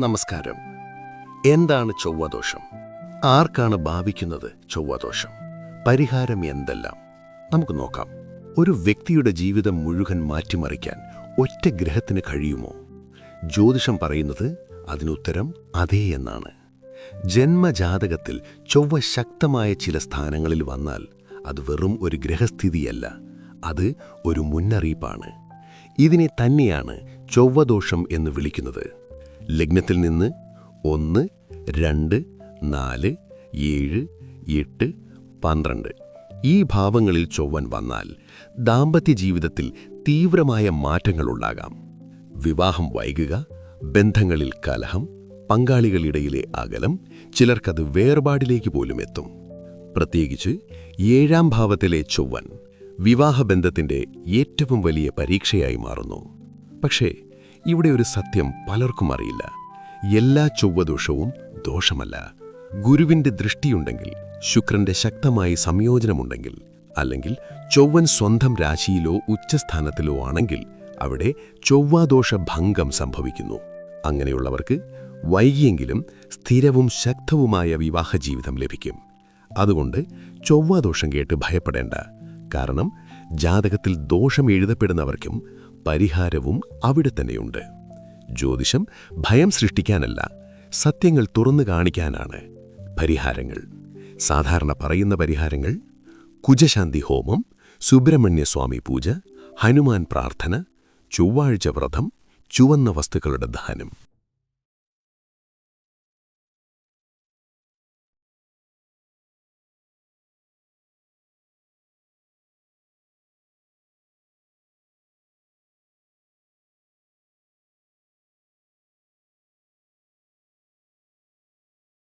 നമസ്കാരം. എന്താണ് ചൊവ്വദോഷം? ആർക്കാണ് ഭാവിക്കുന്നത് ചൊവ്വദോഷം? പരിഹാരം എന്തെല്ലാം? നമുക്ക് നോക്കാം. ഒരു വ്യക്തിയുടെ ജീവിതം മുഴുവൻ മാറ്റിമറിക്കാൻ ഒറ്റ ഗ്രഹത്തിന് കഴിയുമോ? ജ്യോതിഷം പറയുന്നത് അതിനുത്തരം അതേ എന്നാണ്. ജന്മജാതകത്തിൽ ചൊവ്വ ശക്തമായ ചില സ്ഥാനങ്ങളിൽ വന്നാൽ അത് വെറും ഒരു ഗ്രഹസ്ഥിതിയല്ല അത് ഒരു മുന്നറിയിപ്പാണ്. ഇതിനെ തന്നെയാണ് ചൊവ്വദോഷം എന്ന് വിളിക്കുന്നത്. ലഗ്നത്തിൽ നിന്ന് ഒന്ന് രണ്ട് നാല് ഏഴ് എട്ട് പന്ത്രണ്ട്. ഈ ഭാവങ്ങളിൽ ചൊവ്വൻ വന്നാൽ ദാമ്പത്യ ജീവിതത്തിൽ തീവ്രമായ മാറ്റങ്ങളുണ്ടാകാം വിവാഹം വൈകുക ബന്ധങ്ങളിൽ കലഹം പങ്കാളികളിടയിലെ അകലം ചിലർക്കത് വേർപാടിലേക്ക് പോലും എത്തും. പ്രത്യേകിച്ച് ഏഴാം ഭാവത്തിലെ ചൊവ്വൻ വിവാഹബന്ധത്തിന്റെ ഏറ്റവും വലിയ പരീക്ഷയായി മാറുന്നു. പക്ഷേ ഇവിടെ ഒരു സത്യം പലർക്കും അറിയില്ല. എല്ലാ ചൊവ്വദോഷവും ദോഷമല്ല. ഗുരുവിന്റെ ദൃഷ്ടിയുണ്ടെങ്കിൽ ശുക്രന്റെ ശക്തമായ സംയോജനമുണ്ടെങ്കിൽ അല്ലെങ്കിൽ ചൊവ്വൻ സ്വന്തം രാശിയിലോ ഉച്ചസ്ഥാനത്തിലോ ആണെങ്കിൽ അവിടെ ചൊവ്വാദോഷ ഭംഗം സംഭവിക്കുന്നു. അങ്ങനെയുള്ളവർക്ക് വൈകിയെങ്കിലും സ്ഥിരവും ശക്തവുമായ വിവാഹ ജീവിതം ലഭിക്കും. അതുകൊണ്ട് ചൊവ്വാദോഷം കേട്ട് ഭയപ്പെടേണ്ട. കാരണം ജാതകത്തിൽ ദോഷം എഴുതപ്പെടുന്നവർക്കും പരിഹാരവും അവിടെ തന്നെയുണ്ട്. ജ്യോതിഷം ഭയം സൃഷ്ടിക്കാനല്ല സത്യങ്ങൾ തുറന്നു കാണിക്കാനാണ് പരിഹാരങ്ങൾ. സാധാരണ പറയുന്ന പരിഹാരങ്ങൾ കുജശാന്തി ഹോമം സുബ്രഹ്മണ്യസ്വാമി പൂജ ഹനുമാൻ പ്രാർത്ഥന ചൊവ്വാഴ്ച വ്രതം ചുവന്ന വസ്തുക്കളുടെ ദാനം